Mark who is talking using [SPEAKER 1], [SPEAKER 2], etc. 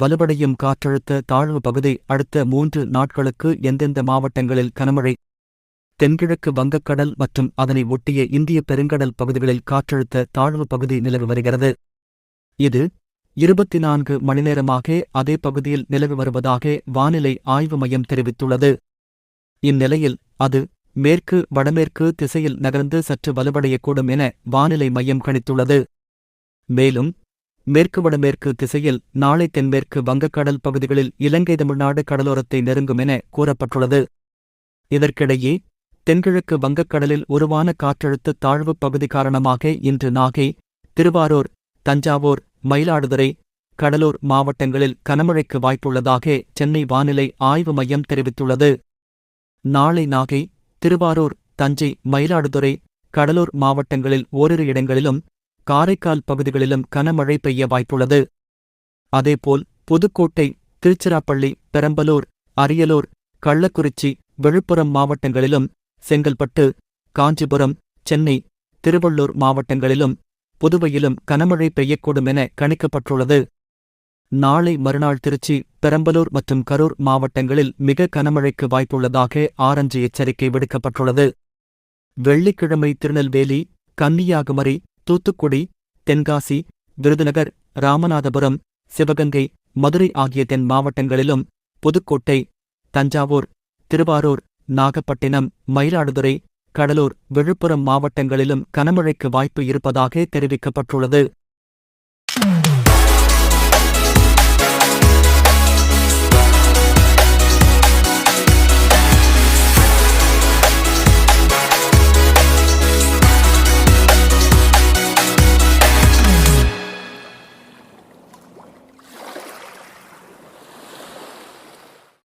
[SPEAKER 1] வலுவடையும் காற்றழுத்த தாழ்வு பகுதி அடுத்த மூன்று நாட்களுக்கு எந்தெந்த மாவட்டங்களில் கனமழை தென்கிழக்கு வங்கக்கடல் மற்றும் அதனை ஒட்டிய இந்திய பெருங்கடல் பகுதிகளில் காற்றழுத்த தாழ்வு பகுதி நிலவி வருகிறது இது இருபத்தி நான்கு மணிநேரமாக அதே பகுதியில் நிலவி வருவதாக வானிலை ஆய்வு மையம் தெரிவித்துள்ளது இந்நிலையில் அது மேற்கு வடமேற்கு திசையில் நகர்ந்து சற்று வலுவடையக்கூடும் என வானிலை மையம் கணித்துள்ளது மேலும் மேற்கு வடமேற்கு திசையில் நாளை தென்மேற்கு வங்கக்கடல் பகுதிகளில் இலங்கை தமிழ்நாடு கடலோரத்தை நெருங்கும் என கூறப்பட்டுள்ளது இதற்கிடையே தென்கிழக்கு வங்கக்கடலில் உருவான காற்றழுத்த தாழ்வு பகுதி காரணமாக இன்று நாகை திருவாரூர் தஞ்சாவூர் மயிலாடுதுறை கடலூர் மாவட்டங்களில் கனமழைக்கு வாய்ப்புள்ளதாக சென்னை வானிலை ஆய்வு மையம் தெரிவித்துள்ளது நாளை நாகை திருவாரூர் தஞ்சை மயிலாடுதுறை கடலூர் மாவட்டங்களில் ஓரிரு இடங்களிலும் காரைக்கால் பகுதிகளிலும் கனமழை பெய்ய வாய்ப்புள்ளது அதேபோல் புதுக்கோட்டை திருச்சிராப்பள்ளி பெரம்பலூர் அரியலூர் கள்ளக்குறிச்சி விழுப்புரம் மாவட்டங்களிலும் செங்கல்பட்டு காஞ்சிபுரம் சென்னை திருவள்ளூர் மாவட்டங்களிலும் புதுவையிலும் கனமழை பெய்யக்கூடும் என கணிக்கப்பட்டுள்ளது நாளை மறுநாள் திருச்சி பெரம்பலூர் மற்றும் கரூர் மாவட்டங்களில் மிக கனமழைக்கு வாய்ப்புள்ளதாக ஆரஞ்சு எச்சரிக்கை விடுக்கப்பட்டுள்ளது வெள்ளிக்கிழமை திருநெல்வேலி கன்னியாகுமரி தூத்துக்குடி தென்காசி விருதுநகர் ராமநாதபுரம் சிவகங்கை மதுரை ஆகிய தென் மாவட்டங்களிலும் புதுக்கோட்டை தஞ்சாவூர் திருவாரூர் நாகப்பட்டினம் மயிலாடுதுறை கடலூர் விழுப்புரம் மாவட்டங்களிலும் கனமழைக்கு வாய்ப்பு இருப்பதாக தெரிவிக்கப்பட்டுள்ளது